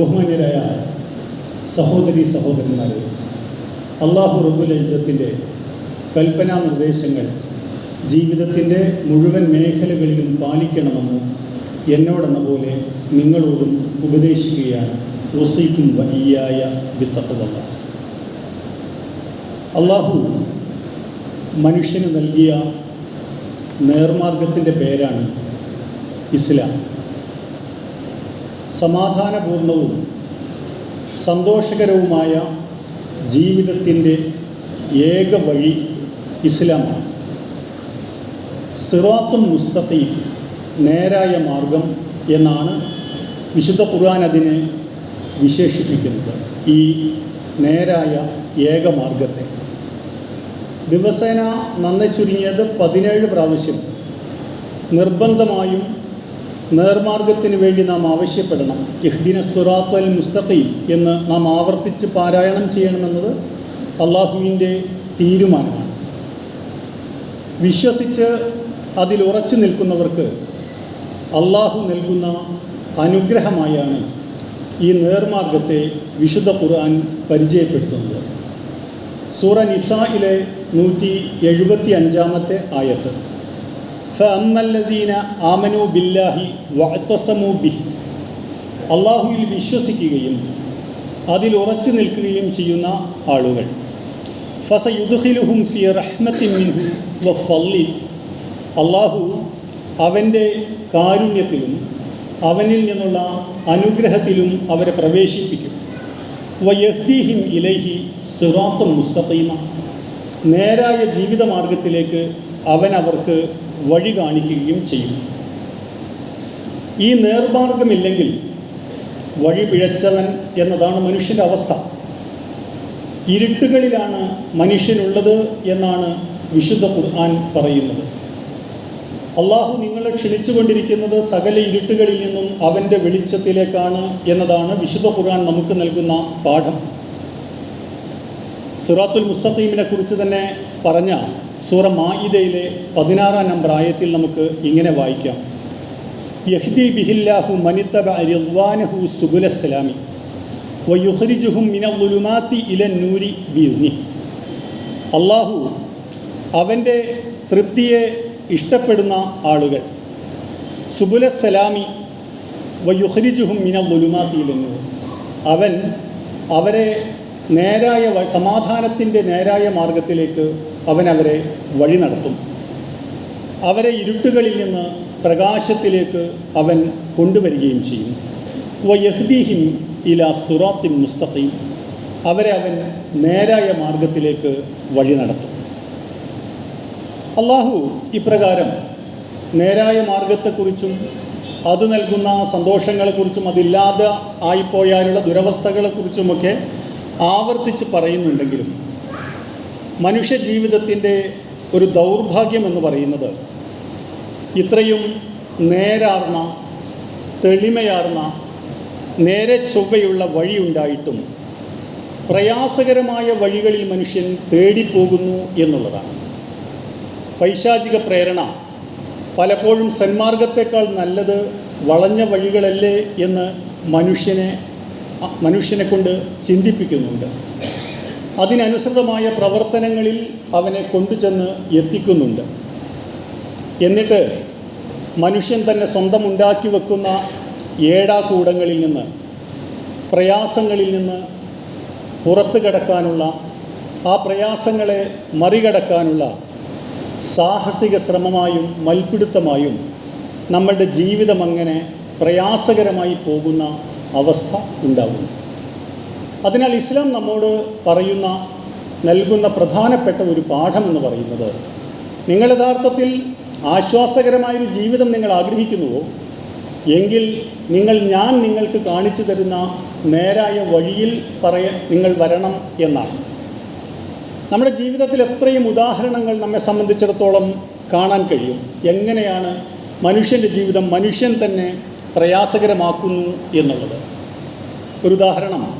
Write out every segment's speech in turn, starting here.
ബഹുമാന്യരായ സഹോദരി സഹോദരന്മാരെ അള്ളാഹു റബുൽ ഇസത്തിന്റെ കൽപ്പനാ നിർദ്ദേശങ്ങൾ ജീവിതത്തിന്റെ മുഴുവൻ മേഖലകളിലും പാലിക്കണമെന്ന് എന്നോടെന്ന പോലെ നിങ്ങളോടും ഉപദേശിക്കുകയാണ്. ഒസൈക്കും വലിയായ വിത്തപ്പതല്ല അള്ളാഹു മനുഷ്യന് നൽകിയ നേർമാർഗത്തിന്റെ പേരാണ് ഇസ്ലാം. സമാധാനപൂർണവും സന്തോഷകരവുമായ ജീവിതത്തിന്റെ ഏക വഴി ഇസ്ലാമാണ്. സിറാത്തും മുസ്തഖീം നേരായ മാർഗം എന്നാണ് വിശുദ്ധ ഖുർആൻ അതിനെ വിശേഷിപ്പിക്കുന്നത്. ഈ നേരായ ഏക മാർഗത്തെ. ദിവസേന നന്ന ചുരുങ്ങിയത് പതിനേഴ് പ്രാവശ്യം നിർബന്ധമായും നേർമാർഗത്തിന് വേണ്ടി നാം ആവശ്യപ്പെടണം. ഇഹ്ദിന സുറാത്തൽ മുസ്തഖീം എന്ന് നാം ആവർത്തിച്ച് പാരായണം ചെയ്യണമെന്നത് അള്ളാഹുവിന്റെ തീരുമാനമാണ്. വിശ്വസിച്ച് അതിൽ ഉറച്ചു നിൽക്കുന്നവർക്ക് അള്ളാഹു നൽകുന്ന അനുഗ്രഹമായാണ് ഈ നേർമാർഗത്തെ വിശുദ്ധ ഖുർആൻ പരിചയപ്പെടുത്തുന്നത്. സൂറ നിസായിലെ നൂറ്റി എഴുപത്തി അഞ്ചാമത്തെ ആയത്ത്. ഫഅമ്മല്ലദീന ആമനു ബില്ലാഹി വഅത്തസമു ബിഹി. അള്ളാഹുവിൽ വിശ്വസിക്കുകയും അതിൽ ഉറച്ചു നിൽക്കുകയും ചെയ്യുന്ന ആളുകൾ. ഫസയുദ്ഹിലുഹും ഫി റഹ്മത്തിൻ മിൻഹു വഫല്ലി അള്ളാഹു അവന്റെ കാരുണ്യത്തിലും അവനിൽ നിന്നുള്ള അനുഗ്രഹത്തിലും അവരെ പ്രവേശിപ്പിക്കും. വയഹ്ദീഹിം ഇലൈഹി സിറാത്തും മുസ്തഖീമ. നേരായ ജീവിതമാർഗത്തിലേക്ക് അവൻ അവർക്ക് വഴി കാണിക്കുകയും ചെയ്യും. ഈ നേർമാർഗമില്ലെങ്കിൽ വഴി പിഴച്ചവൻ എന്നതാണ് മനുഷ്യന്റെ അവസ്ഥ. ഇരുട്ടുകളിലാണ് മനുഷ്യനുള്ളത് എന്നാണ് വിശുദ്ധ ഖുർആൻ പറയുന്നത്. അള്ളാഹു നിങ്ങളെ ക്ഷണിച്ചുകൊണ്ടിരിക്കുന്നത് സകല ഇരുട്ടുകളിൽ നിന്നും അവന്റെ വെളിച്ചത്തിലേക്കാണ് എന്നതാണ് വിശുദ്ധ ഖുർആൻ നമുക്ക് നൽകുന്ന പാഠം. സിറാത്തുൽ മുസ്തഖീമിനെ കുറിച്ച് തന്നെ പറഞ്ഞ സൂറ മായിദയിലെ പതിനാറാം നമ്പർ ആയത്തിൽ നമുക്ക് ഇങ്ങനെ വായിക്കാം. യഹ്ദി ബിഹില്ലാഹു മനിത്തബാനഹു സുബുലസ്സലാമി. അള്ളാഹു അവന്റെ തൃപ്തിയെ ഇഷ്ടപ്പെടുന്ന ആളുകൾ. സുബുലസ്സലാമി വയുഹരിജുഹും മിനുലുമാത്തി ഇലന്നൂർ അവൻ അവരെ നേരായ സമാധാനത്തിന്റെ നേരായ മാർഗത്തിലേക്ക് അവൻ അവരെ വഴി നടത്തും. അവരെ ഇരുട്ടുകളിൽ നിന്ന് പ്രകാശത്തിലേക്ക് അവൻ കൊണ്ടുവരികയും ചെയ്യും. വയഹ്ദീഹിം ഇല സുറാത്തിൻ മുസ്തഖീം. അവരെ അവൻ നേരായ മാർഗത്തിലേക്ക് വഴി നടത്തും. അള്ളാഹു ഇപ്രകാരം നേരായ മാർഗത്തെക്കുറിച്ചും അത് നൽകുന്ന സന്തോഷങ്ങളെക്കുറിച്ചും അതില്ലാതെ ആയിപ്പോയാലുള്ള ദുരവസ്ഥകളെക്കുറിച്ചുമൊക്കെ ആവർത്തിച്ച് പറയുന്നുണ്ടെങ്കിലും മനുഷ്യ ജീവിതത്തിന്റെ ഒരു ദൗർഭാഗ്യം എന്ന് പറയുന്നത് ഇത്രയും നേരാർന്ന തെളിമയാർന്ന നേരെ ചൊവ്വയുള്ള വഴിയുണ്ടായിട്ടും പ്രയാസകരമായ വഴികളിൽ മനുഷ്യൻ തേടിപ്പോകുന്നു എന്നുള്ളതാണ്. പൈശാചിക പ്രേരണ പലപ്പോഴും സന്മാർഗത്തെക്കാൾ നല്ലത് വളഞ്ഞ വഴികളല്ലേ എന്ന് മനുഷ്യനെ മനുഷ്യനെ കൊണ്ട് ചിന്തിപ്പിക്കുന്നുണ്ട്. അതിനനുസൃതമായ പ്രവർത്തനങ്ങളിൽ അവനെ കൊണ്ടുചെന്ന് എത്തിക്കുന്നുണ്ട്. എന്നിട്ട് മനുഷ്യൻ തന്നെ സ്വന്തം ഉണ്ടാക്കി വെക്കുന്ന ഏടാകൂടങ്ങളിൽ നിന്ന് പ്രയാസങ്ങളിൽ നിന്ന് പുറത്തു കടക്കാനുള്ള ആ പ്രയാസങ്ങളെ മറികടക്കാനുള്ള സാഹസിക ശ്രമമായും മൽപിടുത്തമായും നമ്മളുടെ ജീവിതം അങ്ങനെ പ്രയാസകരമായി പോകുന്ന അവസ്ഥ ഉണ്ടാകുന്നു അതിനാൽ ഇസ്ലാം നമ്മോട് പറയുന്ന നൽകുന്ന പ്രധാനപ്പെട്ട ഒരു പാഠം എന്ന് പറയുന്നത് നിങ്ങൾ യഥാർത്ഥത്തിൽ ആശ്വാസകരമായൊരു ജീവിതം നിങ്ങൾ ആഗ്രഹിക്കുന്നുവോ? എങ്കിൽ നിങ്ങൾ ഞാൻ നിങ്ങൾക്ക് കാണിച്ചു തരുന്ന നേരായ വഴിയിൽ പറയ നിങ്ങൾ വരണം എന്നാണ്. നമ്മുടെ ജീവിതത്തിൽ എത്രയും ഉദാഹരണങ്ങൾ നമ്മെ സംബന്ധിച്ചിടത്തോളം കാണാൻ കഴിയും. എങ്ങനെയാണ് മനുഷ്യന്റെ ജീവിതം മനുഷ്യൻ തന്നെ പ്രയാസകരമാക്കുന്നു എന്നുള്ളത്? ഒരു ഉദാഹരണം.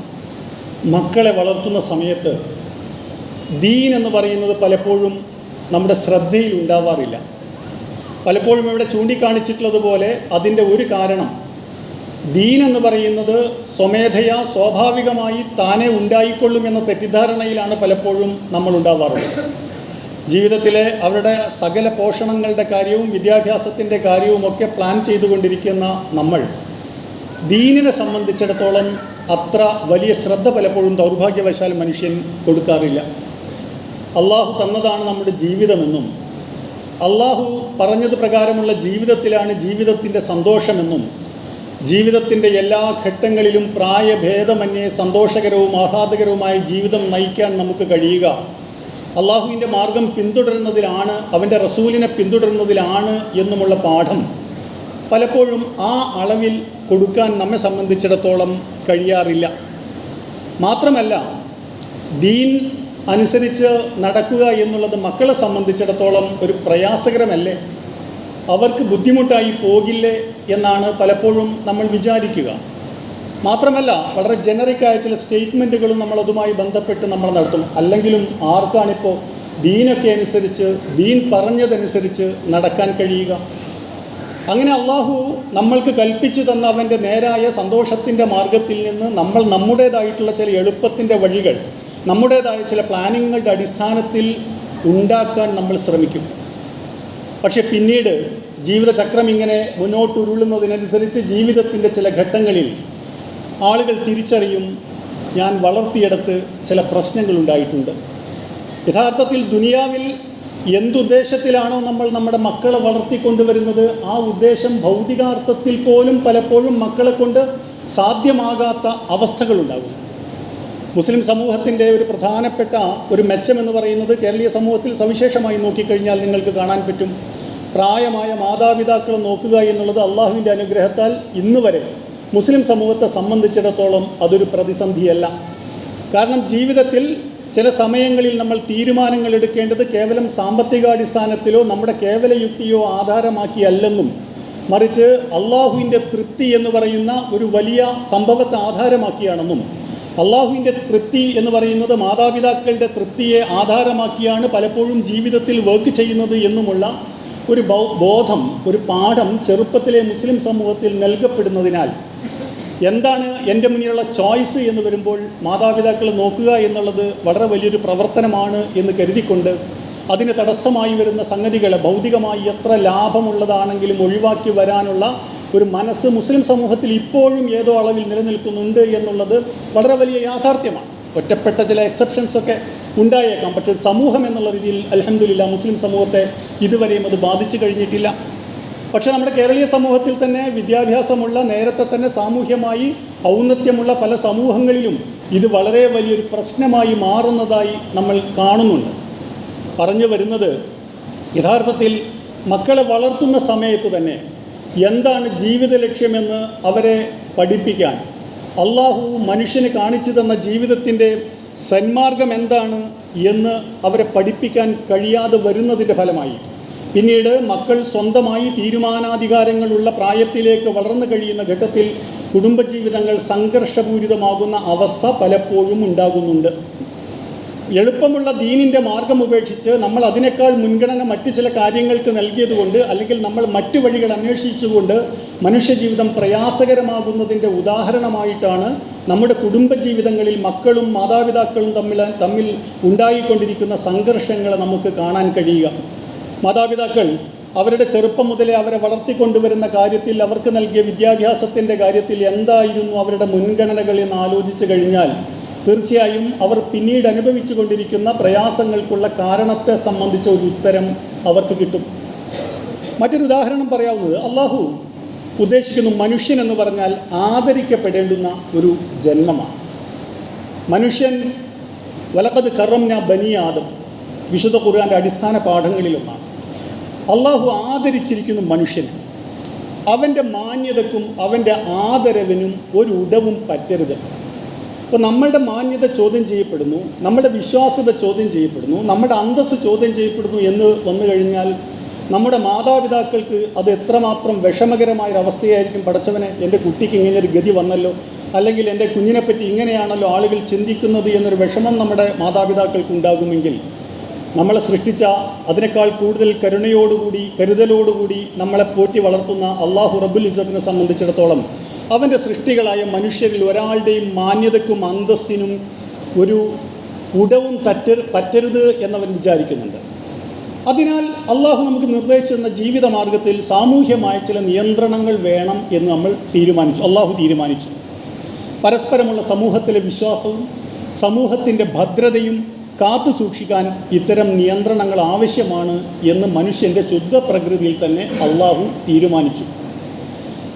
മക്കളെ വളർത്തുന്ന സമയത്ത് ദീൻ എന്ന് പറയുന്നത് പലപ്പോഴും നമ്മുടെ ശ്രദ്ധയിൽ ഉണ്ടാവാറില്ല. പലപ്പോഴും ഇവിടെ ചൂണ്ടിക്കാണിച്ചിട്ടുള്ളതുപോലെ അതിന്റെ ഒരു കാരണം ദീൻ എന്ന് പറയുന്നത് സ്വമേധയാ സ്വാഭാവികമായി താനെ ഉണ്ടായിക്കൊള്ളും എന്ന തെറ്റിദ്ധാരണയിലാണ് പലപ്പോഴും നമ്മൾ ഉണ്ടാവാറുള്ളത്. ജീവിതത്തിലെ അവരുടെ സകല പോഷണങ്ങളുടെ കാര്യവും വിദ്യാഭ്യാസത്തിന്റെ കാര്യവും ഒക്കെ പ്ലാൻ ചെയ്തുകൊണ്ടിരിക്കുന്ന നമ്മൾ ദീനിനെ സംബന്ധിച്ചിടത്തോളം അത്ര വലിയ ശ്രദ്ധ പലപ്പോഴും ദൗർഭാഗ്യവശാൽ മനുഷ്യൻ കൊടുക്കാറില്ല. അള്ളാഹു തന്നതാണ് നമ്മുടെ ജീവിതമെന്നും അള്ളാഹു പറഞ്ഞത് പ്രകാരമുള്ള ജീവിതത്തിലാണ് ജീവിതത്തിന്റെ സന്തോഷമെന്നും ജീവിതത്തിന്റെ എല്ലാ ഘട്ടങ്ങളിലും പ്രായഭേദമന്യേ സന്തോഷകരവും ആഹ്ലാദകരവുമായ ജീവിതം നയിക്കാൻ നമുക്ക് കഴിയുക. അള്ളാഹുവിന്റെ മാർഗം പിന്തുടരുന്നതിലാണ് അവന്റെ റസൂലിനെ പിന്തുടരുന്നതിലാണ് എന്നുമുള്ള പാഠം പലപ്പോഴും ആ അളവിൽ കൊടുക്കാൻ നമ്മെ സംബന്ധിച്ചിടത്തോളം കഴിയാറില്ല. മാത്രമല്ല ദീൻ അനുസരിച്ച് നടക്കുക എന്നുള്ളത് മക്കളെ സംബന്ധിച്ചിടത്തോളം ഒരു പ്രയാസകരമല്ലേ? അവർക്ക് ബുദ്ധിമുട്ടായി പോകില്ലേ എന്നാണ് പലപ്പോഴും നമ്മൾ വിചാരിക്കുക. മാത്രമല്ല വളരെ ജനറിക്കായ ചില സ്റ്റേറ്റ്മെന്റുകളും നമ്മൾ അതുമായി ബന്ധപ്പെട്ട് നമ്മൾ നടത്തും. അല്ലെങ്കിലും ആർക്കാണിപ്പോൾ ദീനൊക്കെ അനുസരിച്ച് ദീൻ പറഞ്ഞതനുസരിച്ച് നടക്കാൻ കഴിയുക? അങ്ങനെ അള്ളാഹു നമ്മൾക്ക് കൽപ്പിച്ചു തന്ന അവന്റെ നേരായ സന്തോഷത്തിന്റെ മാർഗത്തിൽ നിന്ന് നമ്മൾ നമ്മുടേതായിട്ടുള്ള ചില എളുപ്പത്തിന്റെ വഴികൾ നമ്മുടേതായ ചില പ്ലാനിങ്ങുകളുടെ അടിസ്ഥാനത്തിൽ ഉണ്ടാക്കാൻ നമ്മൾ ശ്രമിക്കും. പക്ഷെ പിന്നീട് ജീവിതചക്രം ഇങ്ങനെ മുന്നോട്ട് ഉരുളുന്നതിനനുസരിച്ച് ജീവിതത്തിന്റെ ചില ഘട്ടങ്ങളിൽ ആളുകൾ തിരിച്ചറിയും ഞാൻ വളർത്തിയെടുത്ത് ചില പ്രശ്നങ്ങളുണ്ടായിട്ടുണ്ട്. യഥാർത്ഥത്തിൽ ദുനിയാവിൽ എന്തുദ്ദേശത്തിലാണോ നമ്മൾ നമ്മുടെ മക്കളെ വളർത്തിക്കൊണ്ടുവരുന്നത് ആ ഉദ്ദേശം ഭൗതികാർത്ഥത്തിൽ പോലും പലപ്പോഴും മക്കളെ കൊണ്ട് സാധ്യമാകാത്ത അവസ്ഥകളുണ്ടാകും. മുസ്ലിം സമൂഹത്തിന്റെ ഒരു പ്രധാനപ്പെട്ട ഒരു മെച്ചമെന്ന് പറയുന്നത് കേരളീയ സമൂഹത്തിൽ സവിശേഷമായി നോക്കിക്കഴിഞ്ഞാൽ നിങ്ങൾക്ക് കാണാൻ പറ്റും. പ്രായമായ മാതാപിതാക്കളെ നോക്കുക എന്നുള്ളത് അള്ളാഹുവിന്റെ അനുഗ്രഹത്താൽ ഇന്ന് വരെ മുസ്ലിം സമൂഹത്തെ സംബന്ധിച്ചിടത്തോളം അതൊരു പ്രതിസന്ധിയല്ല. കാരണം ജീവിതത്തിൽ ചില സമയങ്ങളിൽ നമ്മൾ തീരുമാനങ്ങൾ എടുക്കേണ്ടത് കേവലം സാമ്പത്തികാടിസ്ഥാനത്തിലോ നമ്മുടെ കേവല യുക്തിയോ ആധാരമാക്കിയല്ലെന്നും മറിച്ച് അള്ളാഹുവിന്റെ തൃപ്തി എന്ന് പറയുന്ന ഒരു വലിയ സംഭവത്തെ ആധാരമാക്കിയാണെന്നും അള്ളാഹുവിന്റെ തൃപ്തി എന്ന് പറയുന്നത് മാതാപിതാക്കളുടെ തൃപ്തിയെ ആധാരമാക്കിയാണ് പലപ്പോഴും ജീവിതത്തിൽ വർക്ക് ചെയ്യുന്നത് എന്നുമുള്ള ഒരു ബോധം ഒരു പാഠം ചെറുപ്പത്തിലെ മുസ്ലിം സമൂഹത്തിൽ നൽകപ്പെടുന്നതിനാൽ എന്താണ് എന്റെ മുന്നിലുള്ള ചോയ്സ് എന്ന് വരുമ്പോൾ മാതാപിതാക്കൾ നോക്കുക എന്നുള്ളത് വളരെ വലിയൊരു പ്രവർത്തനമാണ് എന്ന് കരുതിക്കൊണ്ട് അതിന് തടസ്സമായി വരുന്ന സംഗതികളെ ഭൗതികമായി എത്ര ലാഭമുള്ളതാണെങ്കിലും ഒഴിവാക്കി വരാനുള്ള ഒരു മനസ്സ് മുസ്ലിം സമൂഹത്തിൽ ഇപ്പോഴും ഏതോ അളവിൽ നിലനിൽക്കുന്നുണ്ട് എന്നുള്ളത് വളരെ വലിയ യാഥാർത്ഥ്യമാണ്. ഒറ്റപ്പെട്ട ചില എക്സെപ്ഷൻസ് ഒക്കെ ഉണ്ടായേക്കാം. പക്ഷേ ഒരു സമൂഹം എന്നുള്ള രീതിയിൽ അലഹമില്ല മുസ്ലിം സമൂഹത്തെ ഇതുവരെയും അത് ബാധിച്ചു കഴിഞ്ഞിട്ടില്ല. പക്ഷേ നമ്മുടെ കേരളീയ സമൂഹത്തിൽ തന്നെ വിദ്യാഭ്യാസമുള്ള നേരത്തെ തന്നെ സാമൂഹ്യമായി ഔന്നത്യമുള്ള പല സമൂഹങ്ങളിലും ഇത് വളരെ വലിയൊരു പ്രശ്നമായി മാറുന്നതായി നമ്മൾ കാണുന്നുണ്ട്. പറഞ്ഞു വരുന്നത് യഥാർത്ഥത്തിൽ മക്കളെ വളർത്തുന്ന സമയത്ത് തന്നെ എന്താണ് ജീവിത ലക്ഷ്യമെന്ന് അവരെ പഠിപ്പിക്കാൻ അള്ളാഹു മനുഷ്യന് കാണിച്ചു തന്ന ജീവിതത്തിന്റെ സന്മാർഗം എന്താണ് എന്ന് അവരെ പഠിപ്പിക്കാൻ കഴിയാതെ വരുന്നതിന്റെ ഫലമായി പിന്നീട് മക്കൾ സ്വന്തമായി തീരുമാനാധികാരങ്ങളുള്ള പ്രായത്തിലേക്ക് വളർന്നു കഴിയുന്ന ഘട്ടത്തിൽ കുടുംബജീവിതങ്ങൾ സംഘർഷപൂരിതമാകുന്ന അവസ്ഥ പലപ്പോഴും ഉണ്ടാകുന്നുണ്ട്. എളുപ്പമുള്ള ദീനിന്റെ മാർഗം ഉപേക്ഷിച്ച് നമ്മൾ അതിനേക്കാൾ മുൻഗണന മറ്റു ചില കാര്യങ്ങൾക്ക് നൽകിയതുകൊണ്ട് അല്ലെങ്കിൽ നമ്മൾ മറ്റു വഴികൾ അന്വേഷിച്ചുകൊണ്ട് മനുഷ്യജീവിതം പ്രയാസകരമാകുന്നതിന്റെ ഉദാഹരണമായിട്ടാണ് നമ്മുടെ കുടുംബജീവിതങ്ങളിൽ മക്കളും മാതാപിതാക്കളും തമ്മിൽ തമ്മിൽ ഉണ്ടായിക്കൊണ്ടിരിക്കുന്ന സംഘർഷങ്ങളെ നമുക്ക് കാണാൻ കഴിയുക. മാതാപിതാക്കൾ അവരുടെ ചെറുപ്പം മുതലേ അവരെ വളർത്തിക്കൊണ്ടുവരുന്ന കാര്യത്തിൽ അവർക്ക് നൽകിയ വിദ്യാഭ്യാസത്തിന്റെ കാര്യത്തിൽ എന്തായിരുന്നു അവരുടെ മുൻഗണനകൾ എന്ന് ആലോചിച്ച് കഴിഞ്ഞാൽ തീർച്ചയായും അവർ പിന്നീട് അനുഭവിച്ചു കൊണ്ടിരിക്കുന്ന പ്രയാസങ്ങൾക്കുള്ള കാരണത്തെ സംബന്ധിച്ച ഒരു ഉത്തരം അവർക്ക് കിട്ടും. മറ്റൊരു ഉദാഹരണം പറയാവുന്നത് അള്ളാഹു ഉദ്ദേശിക്കുന്നു മനുഷ്യൻ എന്ന് പറഞ്ഞാൽ ആദരിക്കപ്പെടേണ്ടുന്ന ഒരു ജന്മമാണ്. മനുഷ്യൻ വലക്കത് കറംന ബനിയാദം വിശുദ്ധ ഖുർആാന്റെ അടിസ്ഥാന പാഠങ്ങളിലൊന്നാണ്. അള്ളാഹു ആദരിച്ചിരിക്കുന്ന മനുഷ്യന് അവന്റെ മാന്യതക്കും അവന്റെ ആദരവിനും ഒരു ഉടവും പറ്റരുത്. അപ്പോൾ നമ്മളുടെ മാന്യത ചോദ്യം ചെയ്യപ്പെടുന്നു നമ്മുടെ വിശ്വാസ്യത ചോദ്യം ചെയ്യപ്പെടുന്നു നമ്മുടെ അന്തസ്സ് ചോദ്യം ചെയ്യപ്പെടുന്നു എന്ന് വന്നു കഴിഞ്ഞാൽ നമ്മുടെ മാതാപിതാക്കൾക്ക് അത് എത്രമാത്രം വിഷമകരമായൊരവസ്ഥയായിരിക്കും പടച്ചവനെ. എന്റെ കുട്ടിക്ക് ഇങ്ങനെ ഒരു ഗതി വന്നല്ലോ അല്ലെങ്കിൽ എന്റെ കുഞ്ഞിനെപ്പറ്റി ഇങ്ങനെയാണല്ലോ ആളുകൾ ചിന്തിക്കുന്നത് എന്നൊരു വിഷമം നമ്മുടെ മാതാപിതാക്കൾക്ക് ഉണ്ടാകുമെങ്കിൽ നമ്മളെ സൃഷ്ടിച്ച അതിനേക്കാൾ കൂടുതൽ കരുണയോടുകൂടി കരുതലോടുകൂടി നമ്മളെ പോറ്റി വളർത്തുന്ന അള്ളാഹു റബ്ബുൽ ഇസത്തിനെ സംബന്ധിച്ചിടത്തോളം അവന്റെ സൃഷ്ടികളായ മനുഷ്യരിൽ ഒരാളുടെയും മാന്യതയ്ക്കും അന്തസ്സിനും ഒരു ഉടവും തറ്റ പറ്റരുത് എന്നവൻ വിചാരിക്കുന്നുണ്ട്. അതിനാൽ അള്ളാഹു നമുക്ക് നിർദ്ദേശിച്ചു തന്ന ജീവിത മാർഗത്തിൽ സാമൂഹ്യമായ ചില നിയന്ത്രണങ്ങൾ വേണം എന്ന് നമ്മൾ തീരുമാനിച്ചു അള്ളാഹു തീരുമാനിച്ചു. പരസ്പരമുള്ള സമൂഹത്തിലെ വിശ്വാസവും സമൂഹത്തിന്റെ ഭദ്രതയും കാത്തു സൂക്ഷിക്കാൻ ഇത്തരം നിയന്ത്രണങ്ങൾ ആവശ്യമാണ് എന്ന് മനുഷ്യന്റെ ശുദ്ധ പ്രകൃതിയിൽ തന്നെ അള്ളാഹു തീരുമാനിച്ചു.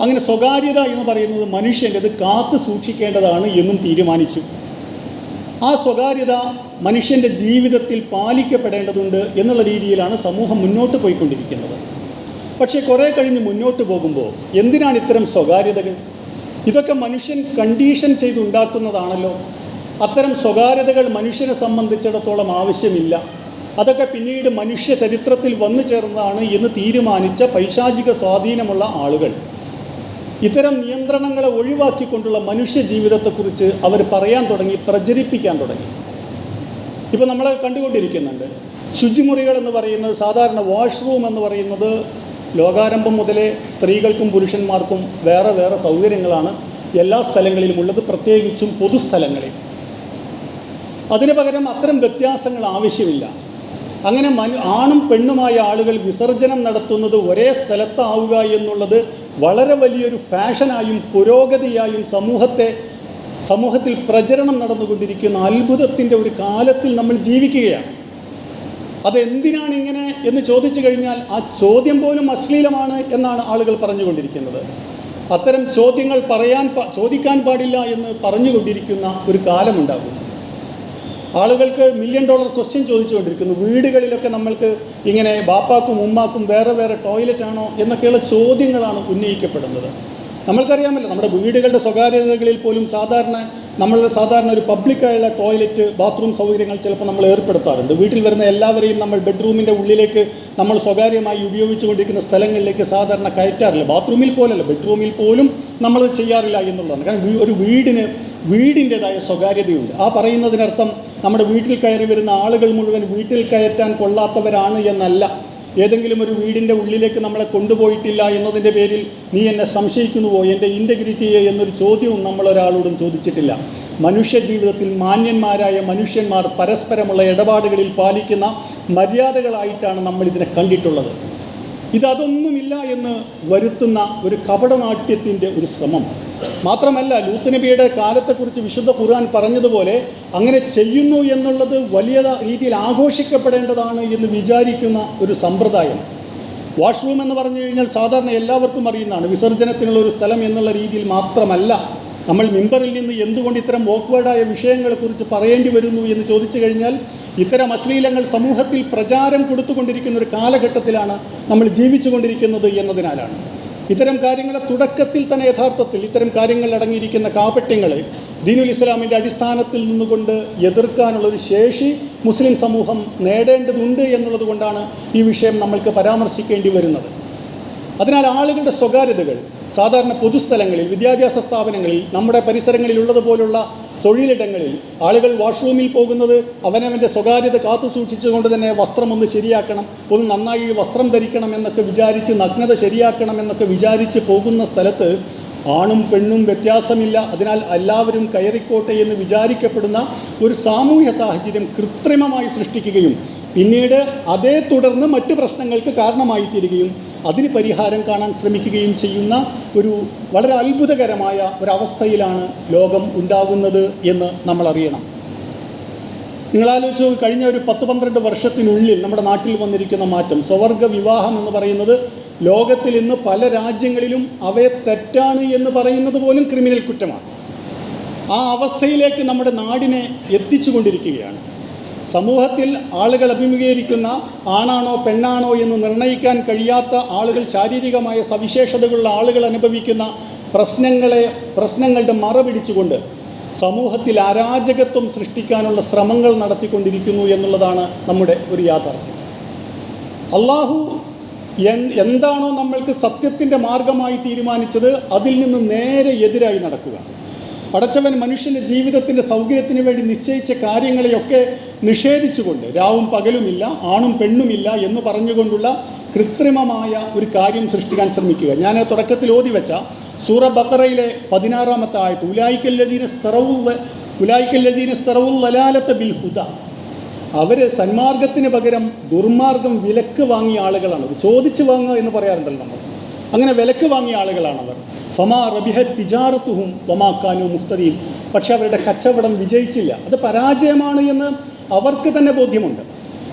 അങ്ങനെ സ്വകാര്യത എന്ന് പറയുന്നത് മനുഷ്യന്റെത് കാത്തു സൂക്ഷിക്കേണ്ടതാണ് എന്നും തീരുമാനിച്ചു. ആ സ്വകാര്യത മനുഷ്യന്റെ ജീവിതത്തിൽ പാലിക്കപ്പെടേണ്ടതുണ്ട് എന്നുള്ള രീതിയിലാണ് സമൂഹം മുന്നോട്ട് പോയിക്കൊണ്ടിരിക്കുന്നത്. പക്ഷേ കുറേ കഴിഞ്ഞ് മുന്നോട്ട് പോകുമ്പോൾ എന്തിനാണ് ഇത്തരം സ്വകാര്യതകൾ? ഇതൊക്കെ മനുഷ്യൻ കണ്ടീഷൻ ചെയ്തുണ്ടാക്കുന്നതാണല്ലോ അത്തരം സ്വകാര്യതകൾ മനുഷ്യനെ സംബന്ധിച്ചിടത്തോളം ആവശ്യമില്ല. അതൊക്കെ പിന്നീട് മനുഷ്യ ചരിത്രത്തിൽ വന്നു ചേർന്നതാണ് എന്ന് തീരുമാനിച്ച പൈശാചിക സ്വാധീനമുള്ള ആളുകൾ. ഇത്തരം നിയന്ത്രണങ്ങളെ ഒഴിവാക്കിക്കൊണ്ടുള്ള മനുഷ്യ ജീവിതത്തെക്കുറിച്ച് അവർ പറയാൻ തുടങ്ങി പ്രചരിപ്പിക്കാൻ തുടങ്ങി. ഇപ്പോൾ നമ്മൾ കണ്ടുകൊണ്ടിരിക്കുന്നുണ്ട്. ശുചിമുറികൾ എന്ന് പറയുന്നത് സാധാരണ വാഷ്റൂം എന്ന് പറയുന്നത് ലോകാരംഭം മുതലേ സ്ത്രീകൾക്കും പുരുഷന്മാർക്കും വേറെ വേറെ സൗകര്യങ്ങളാണ്. എല്ലാ സ്ഥലങ്ങളിലും ഉള്ളത്. പ്രത്യേകിച്ചും പൊതുസ്ഥലങ്ങളിൽ അതിനു പകരം അത്തരം വ്യത്യാസങ്ങൾ ആവശ്യമില്ല. അങ്ങനെ മനു ആണും പെണ്ണുമായ ആളുകൾ വിസർജനം നടത്തുന്നത് ഒരേ സ്ഥലത്താവുക എന്നുള്ളത് വളരെ വലിയൊരു ഫാഷനായും പുരോഗതിയായും സമൂഹത്തെ സമൂഹത്തിൽ പ്രചരണം നടന്നുകൊണ്ടിരിക്കുന്ന അത്ഭുതത്തിന്റെ ഒരു കാലത്തിൽ നമ്മൾ ജീവിക്കുകയാണ്. അതെന്തിനാണ് ഇങ്ങനെ എന്ന് ചോദിച്ചു കഴിഞ്ഞാൽ ആ ചോദ്യം പോലും അശ്ലീലമാണ് എന്നാണ് ആളുകൾ പറഞ്ഞുകൊണ്ടിരിക്കുന്നത്. അത്തരം ചോദ്യങ്ങൾ പറയാൻ ചോദിക്കാൻ പാടില്ല എന്ന് പറഞ്ഞുകൊണ്ടിരിക്കുന്ന ഒരു കാലമുണ്ടാകും. ആളുകൾക്ക് മില്യൺ ഡോളർ ക്വസ്റ്റ്യൻ ചോദിച്ചുകൊണ്ടിരിക്കുന്നു. വീടുകളിലൊക്കെ നമ്മൾക്ക് ഇങ്ങനെ ബാപ്പാക്കും ഉമ്മാക്കും വേറെ വേറെ ടോയ്ലറ്റ് ആണോ എന്നൊക്കെയുള്ള ചോദ്യങ്ങളാണ് ഉന്നയിക്കപ്പെടുന്നത്. നമ്മൾക്കറിയാമല്ലോ നമ്മുടെ വീടുകളുടെ സ്വകാര്യതകളിൽ പോലും സാധാരണ നമ്മൾ സാധാരണ ഒരു പബ്ലിക്കായുള്ള ടോയ്ലറ്റ് ബാത്റൂം സൗകര്യങ്ങൾ ചിലപ്പോൾ നമ്മൾ ഏർപ്പെടുത്താറുണ്ട്. വീട്ടിൽ വരുന്ന എല്ലാവരെയും നമ്മൾ ബെഡ്റൂമിന്റെ ഉള്ളിലേക്ക് നമ്മൾ സ്വകാര്യമായി ഉപയോഗിച്ചുകൊണ്ടിരിക്കുന്ന സ്ഥലങ്ങളിലേക്ക് സാധാരണ കയറ്റാറില്ല. ബാത്റൂമിൽ പോലല്ല ബെഡ്റൂമിൽ പോലും നമ്മൾ ചെയ്യാറില്ല എന്നുള്ളതാണ്. കാരണം ഒരു വീടിന് വീടിന്റെതായ സ്വകാര്യതയുണ്ട്. ആ പറയുന്നതിനർത്ഥം നമ്മുടെ വീട്ടിൽ കയറി വരുന്ന ആളുകൾ മുഴുവൻ വീട്ടിൽ കയറ്റാൻ കൊള്ളാത്തവരാണ് എന്നല്ല. ഏതെങ്കിലും ഒരു വീടിന്റെ ഉള്ളിലേക്ക് നമ്മളെ കൊണ്ടുപോയിട്ടില്ല എന്നതിന്റെ പേരിൽ നീ എന്നെ സംശയിക്കുന്നുവോ? എന്റെ ഇന്റഗ്രിറ്റിയെ എന്നൊരു ചോദ്യവും നമ്മളൊരാളോടും ചോദിച്ചിട്ടില്ല. മനുഷ്യ ജീവിതത്തിൽ മാന്യന്മാരായ മനുഷ്യന്മാർ പരസ്പരമുള്ള ഇടപാടുകളിൽ പാലിക്കുന്ന മര്യാദകളായിട്ടാണ് നമ്മൾ ഇതിനെ കണ്ടിട്ടുള്ളത്. ഇതതൊന്നുമില്ല എന്ന് വരുത്തുന്ന ഒരു കപടനാട്യത്തിന്റെ ഒരു ശ്രമം. മാത്രമല്ല ലൂത്ത് നബിയുടെ കാലത്തെക്കുറിച്ച് വിശുദ്ധ ഖുർആൻ പറഞ്ഞതുപോലെ അങ്ങനെ ചെയ്യുന്നു എന്നുള്ളത് വലിയ രീതിയിൽ ആഘോഷിക്കപ്പെടേണ്ടതാണ് എന്ന് വിചാരിക്കുന്ന ഒരു സമ്പ്രദായം. വാഷ്റൂം എന്ന് പറഞ്ഞു കഴിഞ്ഞാൽ സാധാരണ എല്ലാവർക്കും അറിയുന്നതാണ്. വിസർജനത്തിനുള്ള ഒരു സ്ഥലം എന്നുള്ള രീതിയിൽ മാത്രമല്ല നമ്മൾ മിമ്പറിൽ നിന്ന് എന്തുകൊണ്ട് ഇത്തരം ഓക്വേർഡായ വിഷയങ്ങളെക്കുറിച്ച് പറയേണ്ടി വരുന്നു എന്ന് ചോദിച്ചു കഴിഞ്ഞാൽ ഇത്തരം അശ്ലീലങ്ങൾ സമൂഹത്തിൽ പ്രചാരം കൊടുത്തുകൊണ്ടിരിക്കുന്ന ഒരു കാലഘട്ടത്തിലാണ് നമ്മൾ ജീവിച്ചു കൊണ്ടിരിക്കുന്നത് എന്നതിനാലാണ്. ഇത്തരം കാര്യങ്ങളെ തുടക്കത്തിൽ തന്നെ യഥാർത്ഥത്തിൽ ഇത്തരം കാര്യങ്ങളിൽ അടങ്ങിയിരിക്കുന്ന കാപട്യങ്ങളെ ദീനുൽ ഇസ്ലാമിന്റെ അടിസ്ഥാനത്തിൽ നിന്നുകൊണ്ട് എതിർക്കാനുള്ള ഒരു ശേഷി മുസ്ലിം സമൂഹം നേടേണ്ടതുണ്ട് എന്നുള്ളത് കൊണ്ടാണ് ഈ വിഷയം നമ്മൾക്ക് പരാമർശിക്കേണ്ടി വരുന്നത്. അതിനാൽ ആളുകളുടെ സ്വകാര്യതകൾ സാധാരണ പൊതുസ്ഥലങ്ങളിൽ വിദ്യാഭ്യാസ സ്ഥാപനങ്ങളിൽ നമ്മുടെ പരിസരങ്ങളിലുള്ളതുപോലുള്ള തൊഴിലിടങ്ങളിൽ ആളുകൾ വാഷ്റൂമിൽ പോകുന്നത് അവനവന്റെ സ്വകാര്യത കാത്തു സൂക്ഷിച്ചുകൊണ്ട് തന്നെ വസ്ത്രം ഒന്ന് ശരിയാക്കണം ഒന്ന് നന്നായി വസ്ത്രം ധരിക്കണം എന്നൊക്കെ വിചാരിച്ച് നഗ്നത ശരിയാക്കണം എന്നൊക്കെ വിചാരിച്ച് പോകുന്ന സ്ഥലത്ത് ആണും പെണ്ണും വ്യത്യാസമില്ല. അതിനാൽ എല്ലാവരും കയറിക്കോട്ടെ എന്ന് വിചാരിക്കപ്പെടുന്ന ഒരു സാമൂഹ്യ സാഹചര്യം കൃത്രിമമായി സൃഷ്ടിക്കുകയും പിന്നീട് അതേ തുടർന്ന് മറ്റ് പ്രശ്നങ്ങൾക്ക് കാരണമായി തീരുകയും അതിന് പരിഹാരം കാണാൻ ശ്രമിക്കുകയും ചെയ്യുന്ന ഒരു വളരെ അത്ഭുതകരമായ ഒരവസ്ഥയിലാണ് ലോകം ഉണ്ടാകുന്നത് എന്ന് നമ്മൾ അറിയണം. നിങ്ങൾ ആലോചിച്ച് കഴിഞ്ഞ ഒരു പത്ത് പന്ത്രണ്ട് വർഷത്തിനുള്ളിൽ നമ്മുടെ നാട്ടിൽ വന്നിരിക്കുന്ന മാറ്റം സ്വവർഗ വിവാഹം എന്ന് പറയുന്നത് ലോകത്തിൽ ഇന്ന് പല രാജ്യങ്ങളിലും അവയെ തെറ്റാണ് എന്ന് പറയുന്നത് പോലും ക്രിമിനൽ കുറ്റമാണ്. ആ അവസ്ഥയിലേക്ക് നമ്മുടെ നാടിനെ എത്തിച്ചുകൊണ്ടിരിക്കുകയാണ്. സമൂഹത്തിൽ ആളുകൾ അഭിമുഖീകരിക്കുന്ന ആണാണോ പെണ്ണാണോ എന്ന് നിർണയിക്കാൻ കഴിയാത്ത ആളുകൾ ശാരീരികമായ സവിശേഷതകളുള്ള ആളുകൾ അനുഭവിക്കുന്ന പ്രശ്നങ്ങളെ പ്രശ്നങ്ങളുടെ മറ പിടിച്ചുകൊണ്ട് സമൂഹത്തിൽ അരാജകത്വം സൃഷ്ടിക്കാനുള്ള ശ്രമങ്ങൾ നടത്തിക്കൊണ്ടിരിക്കുന്നു എന്നുള്ളതാണ് നമ്മുടെ ഒരു യാഥാർത്ഥ്യം. അള്ളാഹു എന്താണോ നമ്മൾക്ക് സത്യത്തിന്റെ മാർഗമായി തീരുമാനിച്ചത് അതിൽ നിന്ന് നേരെ എതിരായി നടക്കുക. പടച്ചവൻ മനുഷ്യന്റെ ജീവിതത്തിന്റെ സൗകര്യത്തിന് വേണ്ടി നിശ്ചയിച്ച കാര്യങ്ങളെയൊക്കെ നിഷേധിച്ചുകൊണ്ട് രാവും പകലുമില്ല ആണും പെണ്ണുമില്ല എന്ന് പറഞ്ഞുകൊണ്ടുള്ള കൃത്രിമമായ ഒരു കാര്യം സൃഷ്ടിക്കാൻ ശ്രമിക്കുക. ഞാൻ തുടക്കത്തിൽ ഓതി വെച്ച സൂറ ബക്കറയിലെ പതിനാറാമത്തെ ആയത്ത് ഉലായിക്കല്ലദീന സ്തറവുൽ ഉലായിക്കല്ലദീന സ്ഥറവു വലാലത്ത് ബിൽ ഹുദ. അവർ സന്മാർഗത്തിന് പകരം ദുർമാർഗം വിലക്ക് വാങ്ങിയ ആളുകളാണ്. ചോദിച്ചു വാങ്ങുക എന്ന് പറയാറുണ്ടല്ലോ നമ്മൾ. അങ്ങനെ വിലക്ക് വാങ്ങിയ ആളുകളാണവർ. ഫമാ റബിഹ തിജാറത്തുഹും പക്ഷെ അവരുടെ കച്ചവടം വിജയിച്ചില്ല. അത് പരാജയമാണ് എന്ന് അവർക്ക് തന്നെ ബോധ്യമുണ്ട്.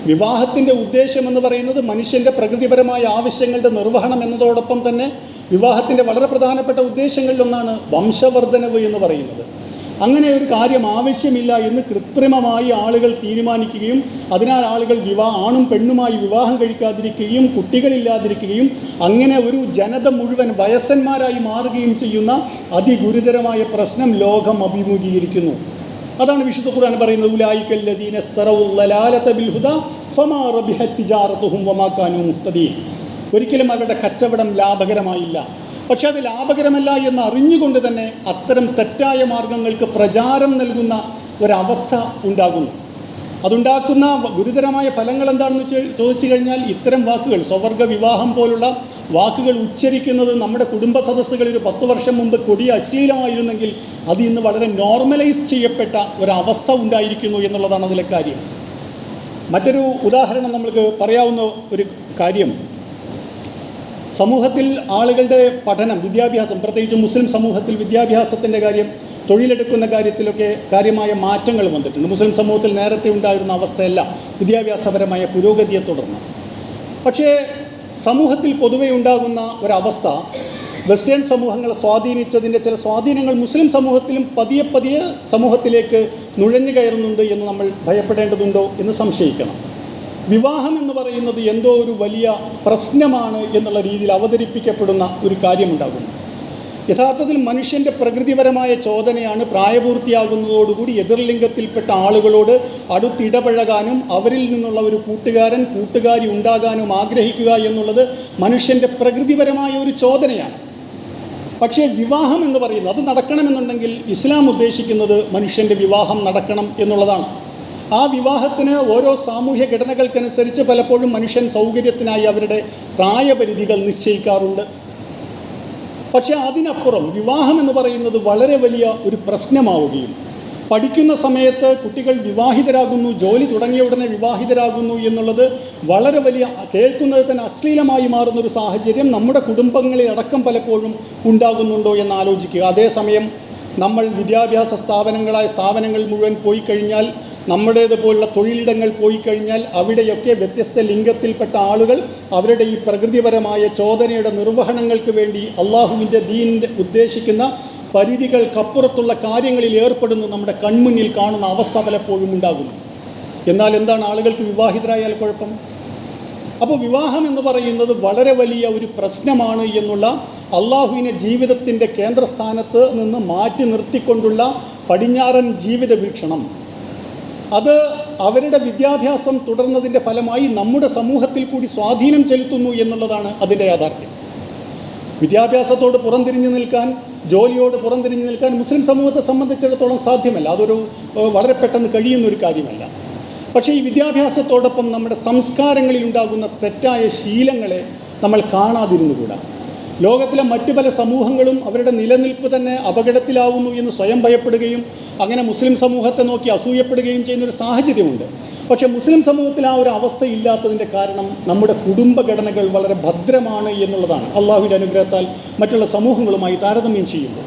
വിവാഹത്തിന്റെ ഉദ്ദേശം എന്ന് പറയുന്നത് മനുഷ്യന്റെ പ്രകൃതിപരമായ ആവശ്യങ്ങളുടെ നിർവഹണം എന്നതോടൊപ്പം തന്നെ വിവാഹത്തിന്റെ വളരെ പ്രധാനപ്പെട്ട ഉദ്ദേശങ്ങളിലൊന്നാണ് വംശവർദ്ധനവ് എന്ന് പറയുന്നത്. അങ്ങനെ ഒരു കാര്യം ആവശ്യമില്ല എന്ന് കൃത്രിമമായി ആളുകൾ തീരുമാനിക്കുകയും അതിനാൽ ആളുകൾ വിവാ ആണും പെണ്ണുമായി വിവാഹം കഴിക്കാതിരിക്കുകയും കുട്ടികളില്ലാതിരിക്കുകയും അങ്ങനെ ഒരു ജനത മുഴുവൻ വയസ്സന്മാരായി മാറുകയും ചെയ്യുന്ന അതിഗുരുതരമായ പ്രശ്നം ലോകം അഭിമുഖീകരിക്കുന്നു. അതാണ് വിശുദ്ധ ഖുർആൻ പറയുന്നത് ഉലായിക്കല്ലദീന ഒരിക്കലും അവരുടെ കച്ചവടം ലാഭകരമായില്ല. പക്ഷെ അത് ലാഭകരമല്ല എന്ന് അറിഞ്ഞുകൊണ്ട് തന്നെ അത്തരം തെറ്റായ മാർഗങ്ങൾക്ക് പ്രചാരം നൽകുന്ന ഒരവസ്ഥ ഉണ്ടാകുന്നു. അതുണ്ടാക്കുന്ന ഗുരുതരമായ ഫലങ്ങൾ എന്താണെന്ന് ചോദിച്ചു കഴിഞ്ഞാൽ ഇത്തരം വാക്കുകൾ സ്വവർഗ വിവാഹം പോലുള്ള വാക്കുകൾ ഉച്ചരിക്കുന്നത് നമ്മുടെ കുടുംബ സദസ്സുകളിൽ പത്ത് വർഷം മുമ്പ് കൊടിയ അശ്ലീലമായിരുന്നെങ്കിൽ അത് ഇന്ന് വളരെ നോർമലൈസ് ചെയ്യപ്പെട്ട ഒരവസ്ഥ ഉണ്ടായിരിക്കുന്നു എന്നുള്ളതാണ് അതിലെ കാര്യം. മറ്റൊരു ഉദാഹരണം നമ്മൾക്ക് പറയാവുന്ന ഒരു കാര്യം. സമൂഹത്തിൽ ആളുകളുടെ പഠനം വിദ്യാഭ്യാസം പ്രത്യേകിച്ച് മുസ്ലിം സമൂഹത്തിൽ വിദ്യാഭ്യാസത്തിന്റെ കാര്യം തൊഴിലെടുക്കുന്ന കാര്യത്തിലൊക്കെ കാര്യമായ മാറ്റങ്ങൾ വന്നിട്ടുണ്ട്. മുസ്ലിം സമൂഹത്തിൽ നേരത്തെ ഉണ്ടായിരുന്ന അവസ്ഥയല്ല വിദ്യാഭ്യാസപരമായ പുരോഗതിയെ തുടർന്ന്. പക്ഷേ സമൂഹത്തിൽ പൊതുവെ ഉണ്ടാകുന്ന ഒരവസ്ഥ വെസ്റ്റേൺ സമൂഹങ്ങളെ സ്വാധീനിച്ചതിന്റെ ചില സ്വാധീനങ്ങൾ മുസ്ലിം സമൂഹത്തിലും പതിയെ പതിയെ സമൂഹത്തിലേക്ക് നുഴഞ്ഞു കയറുന്നുണ്ട് എന്ന് നമ്മൾ ഭയപ്പെടേണ്ടതുണ്ടോ എന്ന് സംശയിക്കണം. വിവാഹം എന്ന് പറയുന്നത് എന്തോ ഒരു വലിയ പ്രശ്നമാണ് എന്നുള്ള രീതിയിൽ അവതരിപ്പിക്കപ്പെടുന്ന ഒരു കാര്യമുണ്ടാകുന്നു. യഥാർത്ഥത്തിൽ മനുഷ്യന്റെ പ്രകൃതിപരമായ ചോദനയാണ് പ്രായപൂർത്തിയാകുന്നതോടുകൂടി എതിർലിംഗത്തിൽപ്പെട്ട ആളുകളോട് അടുത്തിടപഴകാനും അവരിൽ നിന്നുള്ള ഒരു കൂട്ടുകാരൻ കൂട്ടുകാരി ഉണ്ടാകാനും ആഗ്രഹിക്കുക എന്നുള്ളത് മനുഷ്യന്റെ പ്രകൃതിപരമായ ഒരു ചോദനയാണ്. പക്ഷേ വിവാഹം എന്ന് പറയുന്നത് അത് നടക്കണമെന്നുണ്ടെങ്കിൽ ഇസ്ലാം ഉദ്ദേശിക്കുന്നത് മനുഷ്യന്റെ വിവാഹം നടക്കണം എന്നുള്ളതാണ്. ആ വിവാഹത്തിന് ഓരോ സാമൂഹ്യ ഘടനകൾക്കനുസരിച്ച് പലപ്പോഴും മനുഷ്യൻ സൗകര്യത്തിനായി അവരുടെ പ്രായപരിധികൾ നിശ്ചയിക്കാറുണ്ട്. പക്ഷേ അതിനപ്പുറം വിവാഹം എന്ന് പറയുന്നത് വളരെ വലിയ ഒരു പ്രശ്നമാവുകയും പഠിക്കുന്ന സമയത്ത് കുട്ടികൾ വിവാഹിതരാകുന്നു ജോലി തുടങ്ങിയ ഉടനെ വിവാഹിതരാകുന്നു എന്നുള്ളത് വളരെ വലിയ കേൾക്കുന്നത് തന്നെ അശ്ലീലമായി മാറുന്ന ഒരു സാഹചര്യം നമ്മുടെ കുടുംബങ്ങളിൽ അടക്കം പലപ്പോഴും ഉണ്ടാകുന്നുണ്ടോ എന്ന് ആലോചിക്കുക. അതേസമയം നമ്മൾ വിദ്യാഭ്യാസ സ്ഥാപനങ്ങളായ സ്ഥാപനങ്ങൾ മുഴുവൻ പോയി കഴിഞ്ഞാൽ നമ്മുടേതുപോലുള്ള തൊഴിലിടങ്ങൾ പോയി കഴിഞ്ഞാൽ അവിടെയൊക്കെ വ്യത്യസ്ത ലിംഗത്തിൽപ്പെട്ട ആളുകൾ അവരുടെ ഈ പ്രകൃതിപരമായ ചോദനയുടെ നിർവഹണങ്ങൾക്ക് വേണ്ടി അള്ളാഹുവിന്റെ ദീനിന്റെ ഉദ്ദേശിക്കുന്ന പരിധികൾക്കപ്പുറത്തുള്ള കാര്യങ്ങളിൽ ഏർപ്പെടുന്നു നമ്മുടെ കൺമുന്നിൽ കാണുന്ന അവസ്ഥ പലപ്പോഴും ഉണ്ടാകുന്നു. എന്നാൽ എന്താണ് ആളുകൾക്ക് വിവാഹിതരായാൽ കുഴപ്പം? അപ്പോൾ വിവാഹം എന്ന് പറയുന്നത് വളരെ വലിയ ഒരു പ്രശ്നമാണ് എന്നുള്ള അള്ളാഹുവിനെ ജീവിതത്തിന്റെ കേന്ദ്രസ്ഥാനത്ത് നിന്ന് മാറ്റി നിർത്തിക്കൊണ്ടുള്ള പടിഞ്ഞാറൻ ജീവിത വീക്ഷണം. അത് അവരുടെ വിദ്യാഭ്യാസം തുടർന്നതിന്റെ ഫലമായി നമ്മുടെ സമൂഹത്തിൽ കൂടി സ്വാധീനം ചെലുത്തുന്നു എന്നുള്ളതാണ് അതിന്റെ യാഥാർത്ഥ്യം. വിദ്യാഭ്യാസത്തോട് പുറംതിരിഞ്ഞു നിൽക്കാൻ ജോലിയോട് പുറംതിരിഞ്ഞു നിൽക്കാൻ മുസ്ലിം സമൂഹത്തെ സംബന്ധിച്ചിടത്തോളം സാധ്യമല്ല. അതൊരു വളരെ പെട്ടെന്ന് കഴിയുന്ന ഒരു കാര്യമല്ല. പക്ഷേ ഈ വിദ്യാഭ്യാസത്തോടൊപ്പം നമ്മുടെ സംസ്കാരങ്ങളിൽ ഉണ്ടാകുന്ന തെറ്റായ ശീലങ്ങളെ നമ്മൾ കാണാതിരുന്നുകൂടാ? ലോകത്തിലെ മറ്റു പല സമൂഹങ്ങളും അവരുടെ നിലനിൽപ്പ് തന്നെ അപകടത്തിലാവുന്നു എന്ന് സ്വയം ഭയപ്പെടുകയും അങ്ങനെ മുസ്ലിം സമൂഹത്തെ നോക്കി അസൂയപ്പെടുകയും ചെയ്യുന്നൊരു സാഹചര്യമുണ്ട്. പക്ഷേ മുസ്ലിം സമൂഹത്തിൽ ആ ഒരു അവസ്ഥ ഇല്ലാത്തതിന്റെ കാരണം നമ്മുടെ കുടുംബഘടനകൾ വളരെ ഭദ്രമാണ് എന്നുള്ളതാണ്. അള്ളാഹുവിന്റെ അനുഗ്രഹത്താൽ മറ്റുള്ള സമൂഹങ്ങളുമായി താരതമ്യം ചെയ്യുമ്പോൾ.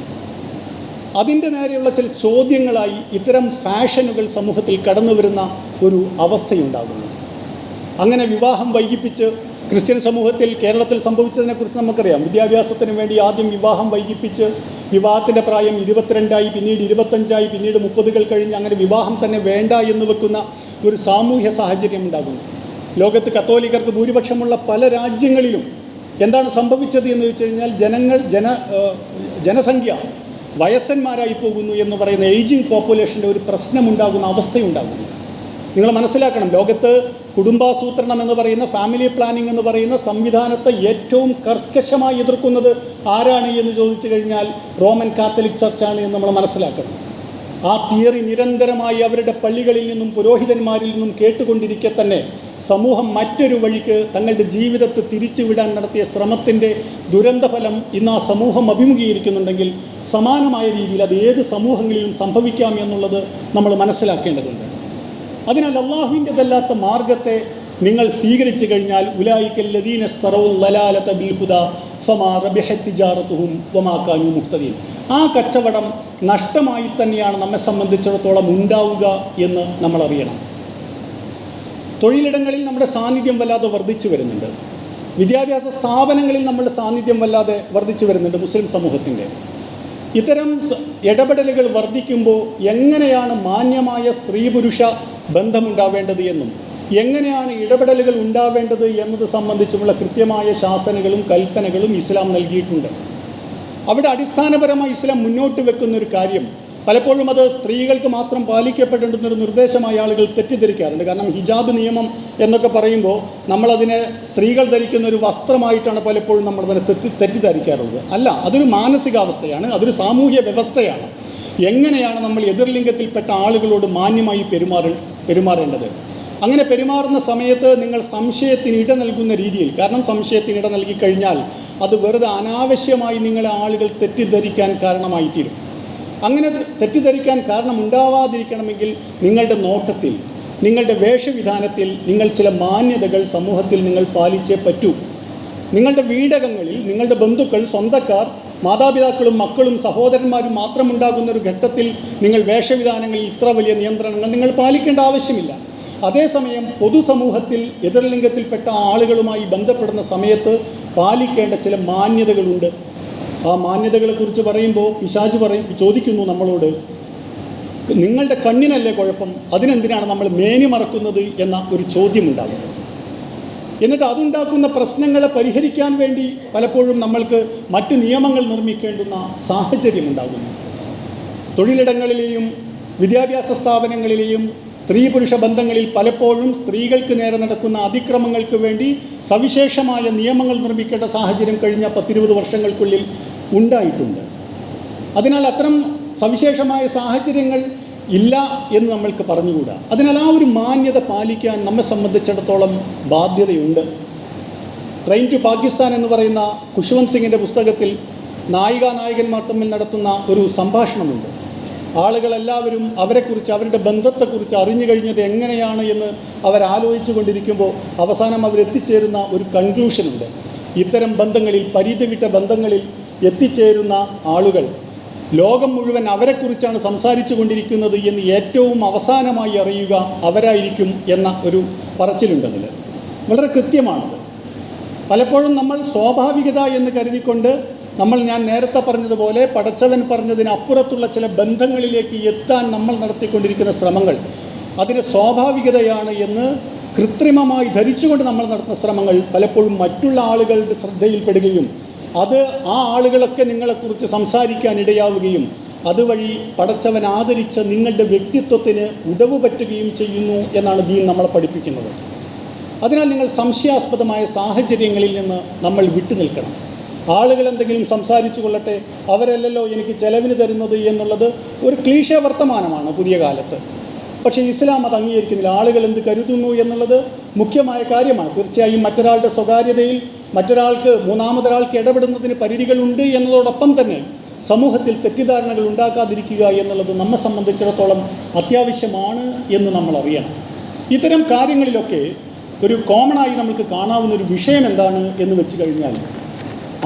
അതിന്റെ നേരെയുള്ള ചില ചോദ്യങ്ങളായി ഇത്തരം ഫാഷനുകൾ സമൂഹത്തിൽ കടന്നു വരുന്ന ഒരു അവസ്ഥയുണ്ടാകുന്നു. അങ്ങനെ വിവാഹം വൈകിപ്പിച്ച് ക്രിസ്ത്യൻ സമൂഹത്തിൽ കേരളത്തിൽ സംഭവിച്ചതിനെക്കുറിച്ച് നമുക്കറിയാം. വിദ്യാഭ്യാസത്തിന് വേണ്ടി ആദ്യം വിവാഹം വൈകിപ്പിച്ച് വിവാഹത്തിന്റെ പ്രായം ഇരുപത്തിരണ്ടായി പിന്നീട് ഇരുപത്തഞ്ചായി പിന്നീട് മുപ്പതുകൾ കഴിഞ്ഞ് അങ്ങനെ വിവാഹം തന്നെ വേണ്ട എന്ന് വെക്കുന്ന ഒരു സാമൂഹ്യ സാഹചര്യം ഉണ്ടാകുന്നു. ലോകത്ത് കത്തോലിക്കർക്ക് ഭൂരിപക്ഷമുള്ള പല രാജ്യങ്ങളിലും എന്താണ് സംഭവിച്ചത് എന്ന് വെച്ച് കഴിഞ്ഞാൽ ജനങ്ങൾ ജന ജനസംഖ്യ വയസ്സന്മാരായി പോകുന്നു എന്ന് പറയുന്ന ഏജിങ് പോപ്പുലേഷന്റെ ഒരു പ്രശ്നമുണ്ടാകുന്ന അവസ്ഥയുണ്ടാകുന്നു. നിങ്ങൾ മനസ്സിലാക്കണം ലോകത്ത് കുടുംബാസൂത്രണം എന്ന് പറയുന്ന ഫാമിലി പ്ലാനിംഗ് എന്ന് പറയുന്ന സംവിധാനത്തെ ഏറ്റവും കർക്കശമായി എതിർക്കുന്നത് ആരാണ് എന്ന് ചോദിച്ചു കഴിഞ്ഞാൽ റോമൻ കാത്തലിക് ചർച്ചാണ് എന്ന് നമ്മൾ മനസ്സിലാക്കണം. ആ തിയറി നിരന്തരമായി അവരുടെ പള്ളികളിൽ നിന്നും പുരോഹിതന്മാരിൽ നിന്നും കേട്ടുകൊണ്ടിരിക്കെ തന്നെ സമൂഹം മറ്റൊരു വഴിക്ക് തങ്ങളുടെ ജീവിതത്തെ തിരിച്ചുവിടാൻ നടത്തിയ ശ്രമത്തിന്റെ ദുരന്തഫലം ഇന്ന് ആ സമൂഹം അഭിമുഖീകരിക്കുന്നുണ്ടെങ്കിൽ സമാനമായ രീതിയിൽ അത് ഏത് സമൂഹങ്ങളിലും സംഭവിക്കാം എന്നുള്ളത് നമ്മൾ മനസ്സിലാക്കേണ്ടതുണ്ട്. അതിനാൽ അള്ളാഹുവിന്റെതല്ലാത്ത മാർഗത്തെ നിങ്ങൾ സ്വീകരിച്ചു കഴിഞ്ഞാൽ ഉലായിക്കല്ലദീന മുഹ്തദീൻ. ആ കച്ചവടം നഷ്ടമായി തന്നെയാണ് നമ്മെ സംബന്ധിച്ചിടത്തോളം ഉണ്ടാവുക എന്ന് നമ്മൾ അറിയണം. തൊഴിലിടങ്ങളിൽ നമ്മുടെ സാന്നിധ്യം വല്ലാതെ വർദ്ധിച്ചു വരുന്നുണ്ട്. വിദ്യാഭ്യാസ സ്ഥാപനങ്ങളിൽ നമ്മുടെ സാന്നിധ്യം വല്ലാതെ വർദ്ധിച്ചു വരുന്നുണ്ട് മുസ്ലിം സമൂഹത്തിന്റെ. ഇത്തരം ഇടപെടലുകൾ വർദ്ധിക്കുമ്പോൾ എങ്ങനെയാണ് മാന്യമായ സ്ത്രീ പുരുഷ ബന്ധമുണ്ടാവേണ്ടത് എന്നും എങ്ങനെയാണ് ഇടപെടലുകൾ ഉണ്ടാവേണ്ടത് എന്നത് സംബന്ധിച്ചുമുള്ള കൃത്യമായ ശാസനകളും കൽപ്പനകളും ഇസ്ലാം നൽകിയിട്ടുണ്ട്. അവിടെ അടിസ്ഥാനപരമായി ഇസ്ലാം മുന്നോട്ട് വെക്കുന്ന ഒരു കാര്യം പലപ്പോഴും അത് സ്ത്രീകൾക്ക് മാത്രം പാലിക്കപ്പെടേണ്ടുന്ന ഒരു നിർദ്ദേശമായ ആളുകൾ തെറ്റിദ്ധരിക്കാറുണ്ട്. കാരണം ഹിജാബ് നിയമം എന്നൊക്കെ പറയുമ്പോൾ നമ്മളതിനെ സ്ത്രീകൾ ധരിക്കുന്ന ഒരു വസ്ത്രമായിട്ടാണ് പലപ്പോഴും നമ്മളതിനെ തെറ്റി തെറ്റിദ്ധരിക്കാറുള്ളത്. അല്ല അതൊരു മാനസികാവസ്ഥയാണ് അതൊരു സാമൂഹ്യ വ്യവസ്ഥയാണ്. എങ്ങനെയാണ് നമ്മൾ എതിർലിംഗത്തിൽപ്പെട്ട ആളുകളോട് മാന്യമായി പെരുമാറ പെരുമാറേണ്ടത്. അങ്ങനെ പെരുമാറുന്ന സമയത്ത് നിങ്ങൾ സംശയത്തിന് ഇട നൽകുന്ന രീതിയിൽ കാരണം സംശയത്തിന് ഇട നൽകി കഴിഞ്ഞാൽ അത് വെറുതെ അനാവശ്യമായി നിങ്ങളെ ആളുകൾ തെറ്റിദ്ധരിക്കാൻ കാരണമായി തീരും അങ്ങനെ തെറ്റിദ്ധരിക്കാൻ കാരണമുണ്ടാവാതിരിക്കണമെങ്കിൽ നിങ്ങളുടെ നോട്ടത്തിൽ നിങ്ങളുടെ വേഷവിധാനത്തിൽ നിങ്ങൾ ചില മാന്യതകൾ സമൂഹത്തിൽ നിങ്ങൾ പാലിച്ചേ പറ്റൂ. നിങ്ങളുടെ വീടകങ്ങളിൽ നിങ്ങളുടെ ബന്ധുക്കൾ സ്വന്തക്കാർ മാതാപിതാക്കളും മക്കളും സഹോദരന്മാരും മാത്രമുണ്ടാകുന്ന ഒരു ഘട്ടത്തിൽ നിങ്ങൾ വേഷവിധാനങ്ങളിൽ ഇത്ര വലിയ നിയന്ത്രണങ്ങൾ നിങ്ങൾ പാലിക്കേണ്ട ആവശ്യമില്ല. അതേസമയം പൊതുസമൂഹത്തിൽ എതിർലിംഗത്തിൽപ്പെട്ട ആളുകളുമായി ബന്ധപ്പെടുന്ന സമയത്ത് പാലിക്കേണ്ട ചില മാന്യതകളുണ്ട്. ആ മാന്യതകളെക്കുറിച്ച് പറയുമ്പോൾ പിശാജ് പറയും ചോദിക്കുന്നു നമ്മളോട് നിങ്ങളുടെ കണ്ണിനല്ലേ കുഴപ്പം? അതിനെന്തിനാണ് നമ്മൾ മേനി മറക്കുന്നത്? എന്ന ഒരു ചോദ്യമുണ്ടാകും. എന്നിട്ട് അതുണ്ടാക്കുന്ന പ്രശ്നങ്ങളെ പരിഹരിക്കാൻ വേണ്ടി പലപ്പോഴും നമ്മൾക്ക് മറ്റ് നിയമങ്ങൾ നിർമ്മിക്കേണ്ടുന്ന സാഹചര്യം ഉണ്ടാകുന്നു. തൊഴിലിടങ്ങളിലെയും വിദ്യാഭ്യാസ സ്ഥാപനങ്ങളിലെയും സ്ത്രീ പുരുഷ ബന്ധങ്ങളിൽ പലപ്പോഴും സ്ത്രീകൾക്ക് നേരെ നടക്കുന്ന അതിക്രമങ്ങൾക്ക് വേണ്ടി സവിശേഷമായ നിയമങ്ങൾ നിർമ്മിക്കേണ്ട സാഹചര്യം കഴിഞ്ഞ പത്തിരുപത് വർഷങ്ങൾക്കുള്ളിൽ ഉണ്ടായിട്ടുണ്ട്. അതിനാൽ അത്തരം സവിശേഷമായ സാഹചര്യങ്ങൾ ഇല്ല എന്ന് നമ്മൾക്ക് പറഞ്ഞുകൂടാ? അതിനാൽ ആ ഒരു മാന്യത പാലിക്കാൻ നമ്മെ സംബന്ധിച്ചിടത്തോളം ബാധ്യതയുണ്ട്. ട്രെയിൻ ടു പാകിസ്ഥാൻ എന്ന് പറയുന്ന ഖുഷ്വന്ത് സിംഗിന്റെ പുസ്തകത്തിൽ നായിക നായകന്മാർ തമ്മിൽ നടത്തുന്ന ഒരു സംഭാഷണമുണ്ട്. ആളുകളെല്ലാവരും അവരെക്കുറിച്ച് അവരുടെ ബന്ധത്തെക്കുറിച്ച് അറിഞ്ഞു കഴിഞ്ഞത് എങ്ങനെയാണ് എന്ന് അവരാലോചിച്ചു കൊണ്ടിരിക്കുമ്പോൾ അവസാനം അവരെത്തിച്ചേരുന്ന ഒരു കൺക്ലൂഷനുണ്ട് ഇത്തരം ബന്ധങ്ങളിൽ പരിധി വിട്ട ബന്ധങ്ങളിൽ എത്തിച്ചേരുന്ന ആളുകൾ ലോകം മുഴുവൻ അവരെക്കുറിച്ചാണ് സംസാരിച്ചു കൊണ്ടിരിക്കുന്നത് എന്ന് ഏറ്റവും അവസാനമായി അറിയുക അവരായിരിക്കും എന്ന ഒരു പറച്ചിലുണ്ടതിൽ വളരെ കൃത്യമാണത്. പലപ്പോഴും നമ്മൾ സ്വാഭാവികത എന്ന് കരുതിക്കൊണ്ട് നമ്മൾ ഞാൻ നേരത്തെ പറഞ്ഞതുപോലെ പടച്ചവൻ പറഞ്ഞതിന് അപ്പുറത്തുള്ള ചില ബന്ധങ്ങളിലേക്ക് എത്താൻ നമ്മൾ നടത്തിക്കൊണ്ടിരിക്കുന്ന ശ്രമങ്ങൾ അതിന് സ്വാഭാവികതയാണ് എന്ന് കൃത്രിമമായി ധരിച്ചുകൊണ്ട് നമ്മൾ നടത്തുന്ന ശ്രമങ്ങൾ പലപ്പോഴും മറ്റുള്ള ആളുകളുടെ ശ്രദ്ധയിൽപ്പെടുകയും അത് ആ ആളുകളൊക്കെ നിങ്ങളെക്കുറിച്ച് സംസാരിക്കാൻ ഇടയാവുകയും അതുവഴി പടച്ചവൻ ആദരിച്ച നിങ്ങളുടെ വ്യക്തിത്വത്തിന് ഉടവ് പറ്റുകയും ചെയ്യുന്നു എന്നാണ് ദീൻ നമ്മളെ പഠിപ്പിക്കുന്നത്. അതിനാൽ നിങ്ങൾ സംശയാസ്പദമായ സാഹചര്യങ്ങളിൽ നിന്ന് നമ്മൾ വിട്ടുനിൽക്കണം ആളുകൾ എന്തെങ്കിലും സംസാരിച്ചു കൊള്ളട്ടെ അവരല്ലല്ലോ എനിക്ക് ചെലവിന് തരുന്നത് എന്നുള്ളത് ഒരു ക്ലീശ വർത്തമാനമാണ് പുതിയ കാലത്ത്. പക്ഷേ ഇസ്ലാം അത് അംഗീകരിക്കുന്നില്ല. ആളുകൾ എന്ത് കരുതുന്നു എന്നുള്ളത് മുഖ്യമായ കാര്യമാണ്. തീർച്ചയായും മറ്റൊരാളുടെ സ്വകാര്യതയിൽ മറ്റൊരാൾക്ക് മൂന്നാമതൊരാൾക്ക് ഇടപെടുന്നതിന് പരിധികളുണ്ട് എന്നതോടൊപ്പം തന്നെ സമൂഹത്തിൽ തെറ്റിദ്ധാരണകൾ ഉണ്ടാക്കാതിരിക്കുക എന്നുള്ളത് നമ്മെ സംബന്ധിച്ചിടത്തോളം അത്യാവശ്യമാണ് എന്ന് നമ്മൾ അറിയണം. ഇത്തരം കാര്യങ്ങളിലൊക്കെ ഒരു കോമണായി നമുക്ക് കാണാവുന്ന ഒരു വിഷയം എന്താണ് എന്ന് വെച്ച് കഴിഞ്ഞാൽ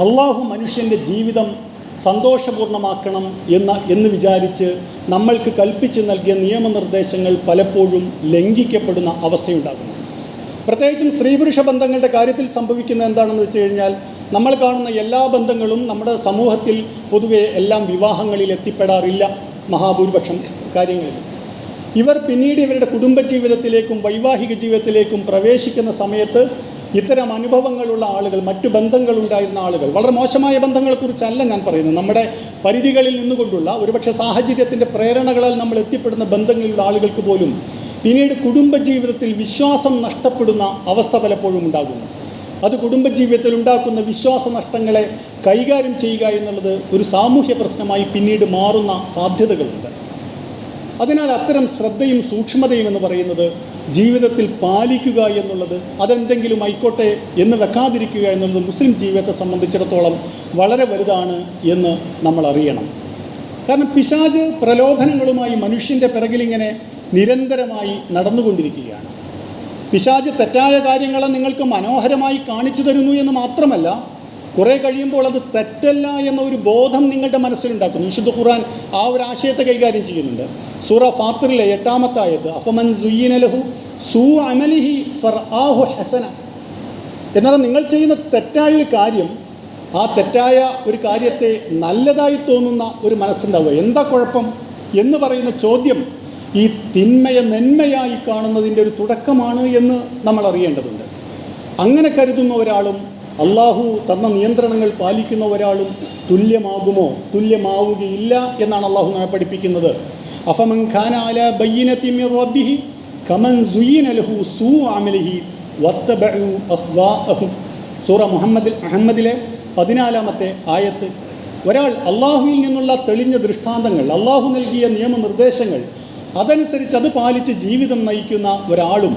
അള്ളാഹു മനുഷ്യന്റെ ജീവിതം സന്തോഷപൂർണമാക്കണം എന്ന എന്ന് വിചാരിച്ച് നമ്മൾക്ക് കൽപ്പിച്ച് നൽകിയ നിയമനിർദ്ദേശങ്ങൾ പലപ്പോഴും ലംഘിക്കപ്പെടുന്ന അവസ്ഥയുണ്ടാകുന്നു. പ്രത്യേകിച്ചും സ്ത്രീ പുരുഷ ബന്ധങ്ങളുടെ കാര്യത്തിൽ സംഭവിക്കുന്ന എന്താണെന്ന് വെച്ച് കഴിഞ്ഞാൽ നമ്മൾ കാണുന്ന എല്ലാ ബന്ധങ്ങളും നമ്മുടെ സമൂഹത്തിൽ പൊതുവെ എല്ലാം വിവാഹങ്ങളിൽ എത്തിപ്പെടാറില്ല മഹാഭൂരിപക്ഷം കാര്യങ്ങളിൽ. ഇവർ പിന്നീട് ഇവരുടെ കുടുംബജീവിതത്തിലേക്കും വൈവാഹിക ജീവിതത്തിലേക്കും പ്രവേശിക്കുന്ന സമയത്ത് ഇത്തരം അനുഭവങ്ങളുള്ള ആളുകൾ മറ്റു ബന്ധങ്ങൾ ഉണ്ടായിരുന്ന ആളുകൾ വളരെ മോശമായ ബന്ധങ്ങളെക്കുറിച്ചല്ല ഞാൻ പറയുന്നത്. നമ്മുടെ പരിധികളിൽ നിന്നുകൊണ്ടുള്ള ഒരുപക്ഷെ സാഹചര്യത്തിന്റെ പ്രേരണകളാൽ നമ്മൾ എത്തിപ്പെടുന്ന ബന്ധങ്ങളിലുള്ള ആളുകൾക്ക് പോലും പിന്നീട് കുടുംബജീവിതത്തിൽ വിശ്വാസം നഷ്ടപ്പെടുന്ന അവസ്ഥ പലപ്പോഴും ഉണ്ടാകുന്നു. അത് കുടുംബജീവിതത്തിൽ ഉണ്ടാക്കുന്ന വിശ്വാസ നഷ്ടങ്ങളെ കൈകാര്യം ചെയ്യുക എന്നുള്ളത് ഒരു സാമൂഹ്യ പ്രശ്നമായി പിന്നീട് മാറുന്ന സാധ്യതകളുണ്ട്. അതിനാൽ അത്തരം ശ്രദ്ധയും സൂക്ഷ്മതയും എന്ന് പറയുന്നത് ജീവിതത്തിൽ പാലിക്കുക എന്നുള്ളത് അതെന്തെങ്കിലും ആയിക്കോട്ടെ എന്ന് വെക്കാതിരിക്കുക എന്നുള്ളത് മുസ്ലിം ജീവിതത്തെ സംബന്ധിച്ചിടത്തോളം വളരെ വലുതാണ് എന്ന് നമ്മൾ അറിയണം. കാരണം പിശാജ് പ്രലോഭനങ്ങളുമായി മനുഷ്യന്റെ പിറകിലിങ്ങനെ നിരന്തരമായി നടന്നുകൊണ്ടിരിക്കുകയാണ്. പിശാജ് തെറ്റായ കാര്യങ്ങളെ നിങ്ങൾക്ക് മനോഹരമായി കാണിച്ചു തരുന്നു എന്ന് മാത്രമല്ല കുറേ കഴിയുമ്പോൾ അത് തെറ്റല്ല എന്ന ഒരു ബോധം നിങ്ങളുടെ മനസ്സിലുണ്ടാക്കുന്നു വിശുദ്ധ ഖുർആൻ ആ ഒരു ആശയത്തെ കൈകാര്യം ചെയ്യുന്നുണ്ട്. സൂറ ഫാത്തിറിലെ എട്ടാമത്തായത് അഫമൻ സുയ്യനലഹു സൂ അമലിഹി ഫർ ആഹു ഹസന. എന്നാൽ നിങ്ങൾ ചെയ്യുന്ന തെറ്റായ ഒരു കാര്യം ആ തെറ്റായ ഒരു കാര്യത്തെ നല്ലതായി തോന്നുന്ന ഒരു മനസ്സുണ്ടാവുക. എന്താ കുഴപ്പം? എന്ന് പറയുന്ന ചോദ്യം ഈ തിന്മയെ നന്മയായി കാണുന്നതിന്റെ ഒരു തുടക്കമാണ് എന്ന് നമ്മൾ അറിയേണ്ടതുണ്ട്. അങ്ങനെ കരുതുന്ന ഒരാളും അള്ളാഹു തന്ന നിയന്ത്രണങ്ങൾ പാലിക്കുന്ന ഒരാളും തുല്യമാകുമോ? തുല്യമാവുകയില്ല എന്നാണ് അള്ളാഹു നമ്മെ പഠിപ്പിക്കുന്നത്. അഫമൻ ഖാന അല റബ്ബിഹി കമൻ സൂറ മുഹമ്മദിൽ അഹമ്മദിലെ പതിനാലാമത്തെ ആയത്ത് ഒരാൾ അള്ളാഹുവിൽ നിന്നുള്ള തെളിഞ്ഞ ദൃഷ്ടാന്തങ്ങൾ അള്ളാഹു നൽകിയ നിയമനിർദ്ദേശങ്ങൾ അതനുസരിച്ച് അത് പാലിച്ച് ജീവിതം നയിക്കുന്ന ഒരാളും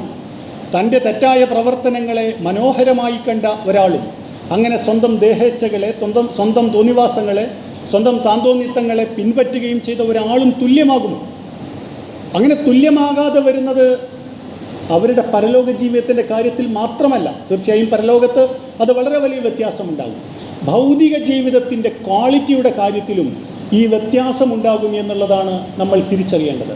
തന്റെ തെറ്റായ പ്രവർത്തനങ്ങളെ മനോഹരമായി കണ്ട ഒരാളും അങ്ങനെ സ്വന്തം ദേഹേച്ഛകളെ സ്വന്തം സ്വന്തം തോന്നിവാസങ്ങളെ സ്വന്തം താന്തോന്നിത്തങ്ങളെ പിൻപറ്റുകയും ചെയ്ത ഒരാളും തുല്യമാകുന്നു. അങ്ങനെ തുല്യമാകാതെ വരുന്നത് അവരുടെ പരലോക ജീവിതത്തിന്റെ കാര്യത്തിൽ മാത്രമല്ല. തീർച്ചയായും പരലോകത്ത് അത് വളരെ വലിയ വ്യത്യാസമുണ്ടാകും. ഭൗതിക ജീവിതത്തിന്റെ ക്വാളിറ്റിയുടെ കാര്യത്തിലും ഈ വ്യത്യാസമുണ്ടാകും എന്നുള്ളതാണ് നമ്മൾ തിരിച്ചറിയേണ്ടത്.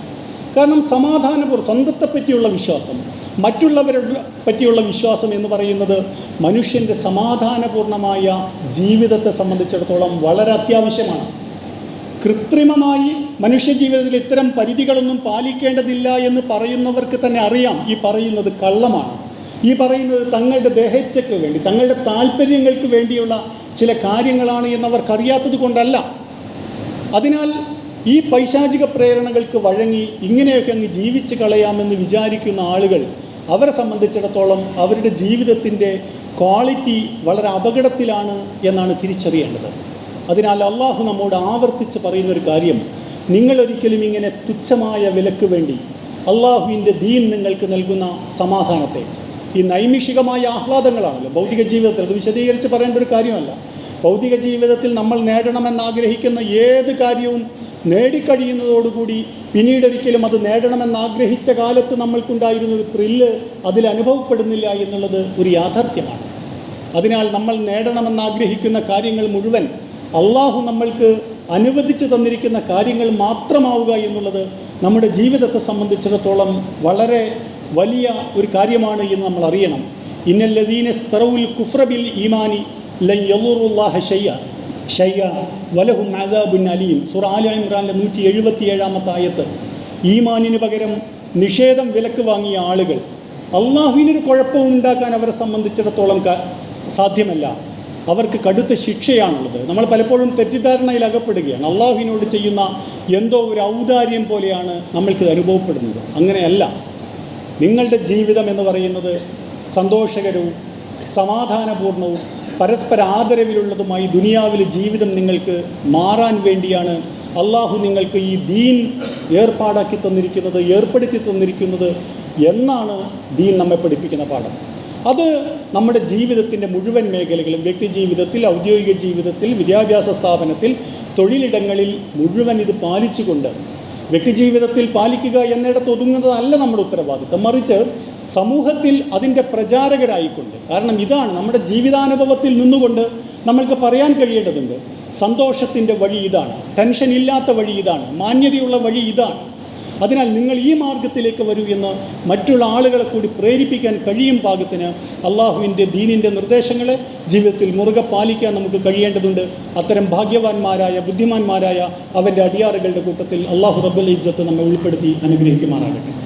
കാരണം സമാധാനപൂർവം സ്വന്തത്തെപ്പറ്റിയുള്ള വിശ്വാസം മറ്റുള്ളവരുടെ പറ്റിയുള്ള വിശ്വാസം എന്ന് പറയുന്നത് മനുഷ്യന്റെ സമാധാനപൂർണമായ ജീവിതത്തെ സംബന്ധിച്ചിടത്തോളം വളരെ അത്യാവശ്യമാണ്. കൃത്രിമമായി മനുഷ്യജീവിതത്തിൽ ഇത്തരം പരിധികളൊന്നും പാലിക്കേണ്ടതില്ല എന്ന് പറയുന്നവർക്ക് തന്നെ അറിയാം. ഈ പറയുന്നത് കള്ളമാണ്. ഈ പറയുന്നത് തങ്ങളുടെ ദേഹച്ചയ്ക്ക് വേണ്ടി തങ്ങളുടെ താല്പര്യങ്ങൾക്ക് വേണ്ടിയുള്ള ചില കാര്യങ്ങളാണ് എന്നവർക്കറിയാത്തത് കൊണ്ടല്ല. അതിനാൽ ഈ പൈശാചിക പ്രേരണകൾക്ക് വഴങ്ങി ഇങ്ങനെയൊക്കെ അങ്ങ് ജീവിച്ച് കളയാമെന്ന് വിചാരിക്കുന്ന ആളുകൾ അവരെ സംബന്ധിച്ചിടത്തോളം അവരുടെ ജീവിതത്തിന്റെ ക്വാളിറ്റി വളരെ അപകടത്തിലാണ് എന്നാണ് തിരിച്ചറിയേണ്ടത്. അതിനാൽ അള്ളാഹു നമ്മോട് ആവർത്തിച്ച് പറയുന്ന ഒരു കാര്യം നിങ്ങളൊരിക്കലും ഇങ്ങനെ തുച്ഛമായ വിലക്ക് വേണ്ടി അള്ളാഹുവിന്റെ ദീൻ നിങ്ങൾക്ക് നൽകുന്ന സമാധാനത്തെ ഈ നൈമിഷികമായ ആഹ്ലാദങ്ങളാണല്ലോ ഭൗതിക ജീവിതത്തിൽ അത് വിശദീകരിച്ച് പറയേണ്ട ഒരു കാര്യമല്ല. ഭൗതിക ജീവിതത്തിൽ നമ്മൾ നേടണമെന്ന് ആഗ്രഹിക്കുന്ന ഏത് കാര്യവും നേടിക്കഴിയുന്നതോടുകൂടി പിന്നീടൊരിക്കലും അത് നേടണമെന്ന് ആഗ്രഹിച്ച കാലത്ത് നമ്മൾക്കുണ്ടായിരുന്ന ഒരു ത്രില്ല് അതിൽ അനുഭവപ്പെടുന്നില്ല എന്നുള്ളത് ഒരു യാഥാർത്ഥ്യമാണ്. അതിനാൽ നമ്മൾ നേടണമെന്ന് ആഗ്രഹിക്കുന്ന കാര്യങ്ങൾ മുഴുവൻ അള്ളാഹു നമ്മൾക്ക് അനുവദിച്ചു തന്നിരിക്കുന്ന കാര്യങ്ങൾ മാത്രമാവുക എന്നുള്ളത് നമ്മുടെ ജീവിതത്തെ സംബന്ധിച്ചിടത്തോളം വളരെ വലിയ ഒരു കാര്യമാണ് എന്ന് നമ്മൾ അറിയണം. ഇന്നല്ലദീന സ്തറവുൽ കുഫ്രബിൽ ഈമാനി ലൈ യളുറുല്ലാഹ ഷയ്യ ഷയ്യ വലഹും അദാബുൻ അലീം. സുറ ആല ഇമ്രാന്റെ നൂറ്റി എഴുപത്തി ഏഴാമത്തെ ആയത്ത് ഈമാനിന് പകരം നിഷേധം വിലക്ക് വാങ്ങിയ ആളുകൾ. അള്ളാഹുവിനൊരു കുഴപ്പവും ഉണ്ടാക്കാൻ അവരെ സംബന്ധിച്ചിടത്തോളം സാധ്യമല്ല. അവർക്ക് കടുത്ത ശിക്ഷയാണുള്ളത്. നമ്മൾ പലപ്പോഴും തെറ്റിദ്ധാരണയിൽ അകപ്പെടുകയാണ്. അള്ളാഹുവിനോട് ചെയ്യുന്ന എന്തോ ഒരു ഔദാര്യം പോലെയാണ് നമ്മൾക്ക് അനുഭവപ്പെടുന്നത്. അങ്ങനെയല്ല. നിങ്ങളുടെ ജീവിതം എന്ന് പറയുന്നത് സന്തോഷകരവും സമാധാനപൂർണവും പരസ്പര ആദരവിലുള്ളതുമായി ദുനിയാവിലെ ജീവിതം നിങ്ങൾക്ക് മാറാൻ വേണ്ടിയാണ് അള്ളാഹു നിങ്ങൾക്ക് ഈ ദീൻ ഏർപ്പാടാക്കി തന്നിരിക്കുന്നത് ഏർപ്പെടുത്തി തന്നിരിക്കുന്നത് എന്നാണ് ദീൻ നമ്മെ പഠിപ്പിക്കുന്ന പാഠം. അത് നമ്മുടെ ജീവിതത്തിന്റെ മുഴുവൻ മേഖലകളും വ്യക്തി ജീവിതത്തിൽ ഔദ്യോഗിക ജീവിതത്തിൽ വിദ്യാഭ്യാസ സ്ഥാപനത്തിൽ തൊഴിലിടങ്ങളിൽ മുഴുവൻ ഇത് പാലിച്ചുകൊണ്ട് വ്യക്തിജീവിതത്തിൽ പാലിക്കുക എന്നിടത്ത് ഒതുങ്ങുന്നതല്ല നമ്മുടെ ഉത്തരവാദിത്തം. മറിച്ച് സമൂഹത്തിൽ അതിന്റെ പ്രചാരകരായിക്കൊണ്ട്. കാരണം ഇതാണ് നമ്മുടെ ജീവിതാനുഭവത്തിൽ നിന്നുകൊണ്ട് നമ്മൾക്ക് പറയാൻ കഴിയേണ്ടതുണ്ട്. സന്തോഷത്തിന്റെ വഴി ഇതാണ്. ടെൻഷൻ ഇല്ലാത്ത വഴി ഇതാണ്. മാന്യതയുള്ള വഴി ഇതാണ്. അതിനാൽ നിങ്ങൾ ഈ മാർഗത്തിലേക്ക് വരൂ എന്ന് മറ്റുള്ള ആളുകളെ കൂടി പ്രേരിപ്പിക്കാൻ കഴിയും പാകത്തിന് അള്ളാഹുവിന്റെ ദീനിന്റെ നിർദ്ദേശങ്ങളെ ജീവിതത്തിൽ മുറുകെ പാലിക്കാൻ നമുക്ക് കഴിയേണ്ടതുണ്ട്. അത്തരം ഭാഗ്യവാന്മാരായ ബുദ്ധിമാന്മാരായ അവന്റെ അടിയാറുകളുടെ കൂട്ടത്തിൽ അള്ളാഹു റബ്ബുൽ ഇസ്സത്ത് നമ്മെ ഉൾപ്പെടുത്തി അനുഗ്രഹിക്കുമാറാകട്ടെ.